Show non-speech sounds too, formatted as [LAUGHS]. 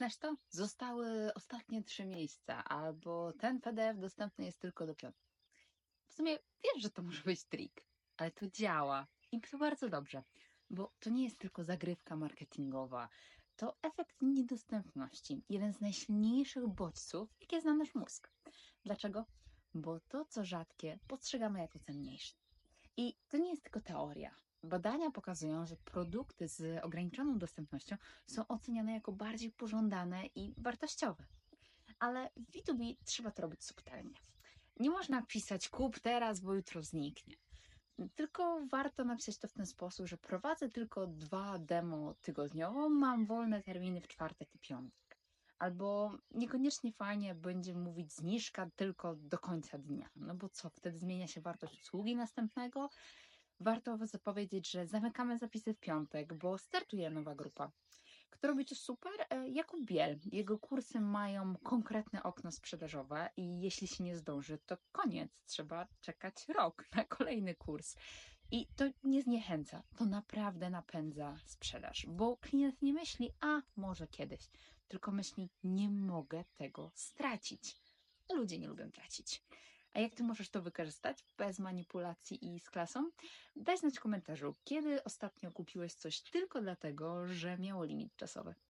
Znasz to? Zostały ostatnie trzy miejsca, albo ten PDF dostępny jest tylko do piątku. W sumie wiesz, że to może być trik, ale to działa i to bardzo dobrze, bo to nie jest tylko zagrywka marketingowa. To efekt niedostępności, jeden z najsilniejszych bodźców, jakie zna nasz mózg. Dlaczego? Bo to, co rzadkie, postrzegamy jako cenniejsze. I to nie jest tylko teoria. Badania pokazują, że produkty z ograniczoną dostępnością są oceniane jako bardziej pożądane i wartościowe. Ale w B2B trzeba to robić subtelnie. Nie można pisać kup teraz, bo jutro zniknie. Tylko warto napisać to w ten sposób, że prowadzę tylko dwa demo tygodniowo, mam wolne terminy w czwartek i piątek. Albo niekoniecznie fajnie będzie mówić zniżka tylko do końca dnia. No bo co, wtedy zmienia się wartość usługi następnego? Warto zapowiedzieć, że zamykamy zapisy w piątek, bo startuje nowa grupa. Kto robi to super? E, Jakub Biel. Jego kursy mają konkretne okno sprzedażowe i jeśli się nie zdąży, to koniec. Trzeba czekać rok [LAUGHS] na kolejny kurs. I to nie zniechęca, to naprawdę napędza sprzedaż, bo klient nie myśli, a może kiedyś, tylko myśli, nie mogę tego stracić. Ludzie nie lubią tracić. A jak ty możesz to wykorzystać bez manipulacji i z klasą? Daj znać w komentarzu, kiedy ostatnio kupiłeś coś tylko dlatego, że miało limit czasowy.